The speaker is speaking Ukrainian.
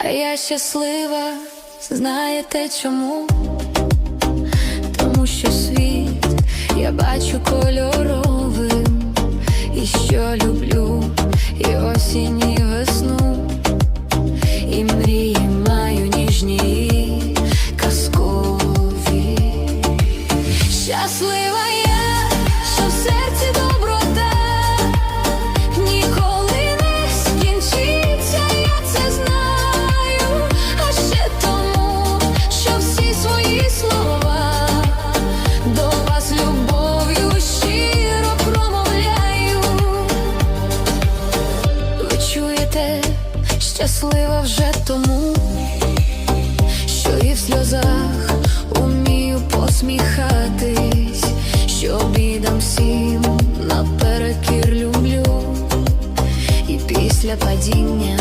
А я щаслива, знаєте чому? Тому що світ я бачу кольоровим, і що люблю, і осінь, і весну, і мрії маю ніжні, казкові. Щаслива щаслива вже тому, що і в сльозах умію посміхатись, що бідам всім наперекір люблю, і після падіння